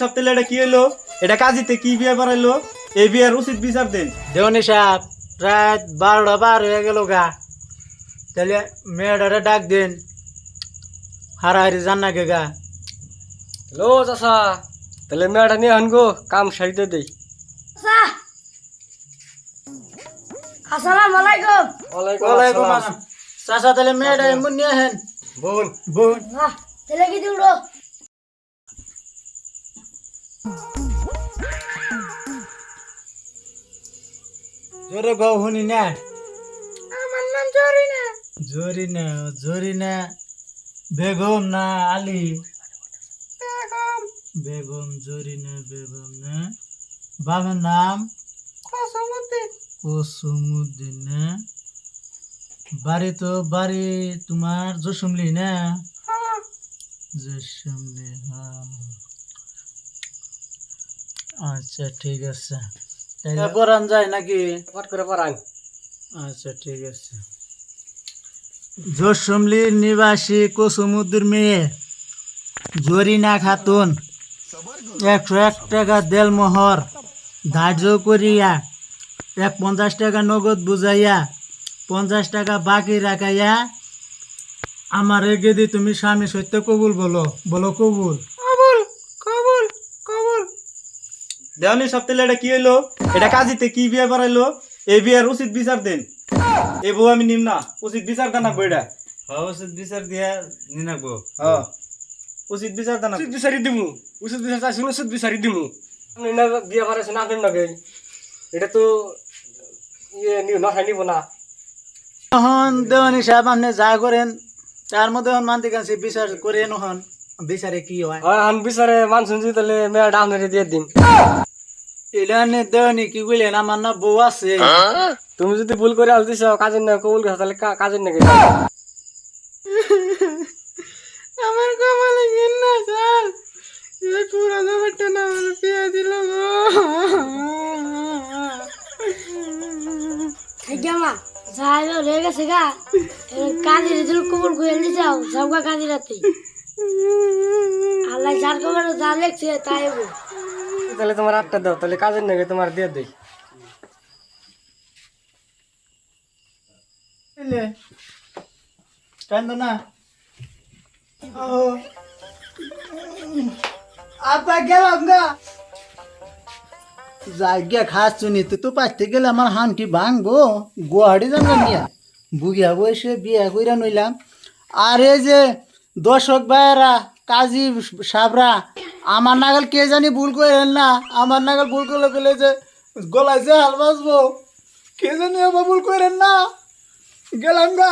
সপ্তাহে এটা কি হলো এটা কাজিতে কি বিয়ে বাড়াইলো এই বিয়ের উচিত বিচার দেন। দেওয়ানি সাহেব রাত বারোটা বার হয়ে গেল গা। তাহলে মেয়েটারে ডাক দিন। হারাহারি জান না গা। হ্যালো চাচা তাহলে মেয়েটা নিয়ে আনগো কাম সারিতে দেই। আসসালামু আলাইকুম ওয়ালাইকুম আসসালাম। চাচা তাহলে মেয়েটা এমন নিয়ে হেন বোন। বোন তাহলে কি দিউলো জোরে গাও শুনি না। আমার নাম জরিনা। জরি না জরি না বেগম না আলী? বেগম। বেগম বেগম না। বাবার নাম? কসমুদ্দিন। কুসুমুদ্দিন না। বাড়ি তো বাড়ি তোমার জসুমলি না? হ্যাঁ। জসুমলি হ্যাঁ। আচ্ছা ঠিক আছে। পরান যায় নাকি? পাট করে পারান আচ্ছা ঠিক আছে। জসুমলির নিবাসী কুসুমুদ্দির মেয়ে জরিনা খাতুন একশো এক টাকা দেলমোহর ধার্য করিয়া এক পঞ্চাশ টাকা নগদ বুঝাইয়া পঞ্চাশ টাকা বাকি রাখাইয়া আমার এগে দি তুমি স্বামী সত্য কবুল বলো বলো কবুল কবুল দেওয়ানি সপ্তাহে এটা কি হলো এটা কাজিতে কি বিয়ে বাড়াইলো এই বিয়ের উচিত বিচার দেন। এ বউ আমি নিম না। উচিত বিচার দানা বইটা উচিত বিচার দিয়া নিনাকবো হ্যাঁ। উচিত বিচার দানা উচিত বিচারি দিমু। উচিত বিচার চাইছি উচিত বিচারি দিমু। না বিয়ে পারেছে না আপনি নগে এটা তো ইয়ে নি- না নিব না। তখন দেওয়ানি সাহেব আপনি যা করেন তার মধ্যে এখন মানতে কাছে বিচার করে নহন বিচারে কি হয়? হয় আমি বিচারে মান শুনছি তাহলে মেয়েটা আপনারে দিয়ে দিন। এলানে দেওয়ানি কি বললেন আমার না বউ আছে। তুমি যদি ভুল করে আল দিছ কাজের না কবুল কথা তাহলে কাজের নাকি আমার কপালে গেল না স্যার। এই পুরো ব্যাপারটা না আমার বিয়ে দিল গো। জামা যাই রে গেছে গা। কাজে রেজুল কবুল করে নি যাও সবকা কাজে রাতে। আল্লাহ যার কবর যা লেখছে তাই তাহলে তোমার আটটা দাও তাহলে কাজের নাকি তোমার দিয়ে দেই। কান্দ না। ও আপা গেলাম গা। জায়গা খাস চুনি তো তো পাইতে গেলে আমার হানটি ভাঙবো। গুয়াহাটি জানো নিয়া বুগিয়া বসে বিয়া কইরা নইলাম। আর এই যে দর্শক ভাইয়েরা, কাজী সাবরা, আমার নাগাল কে জানি ভুল করেন না, আমার নাগাল ভুল করলে গেলে যে, গলায় যে হাল বাজবো কে জানি আবার ভুল করেন না। গেলাম গা।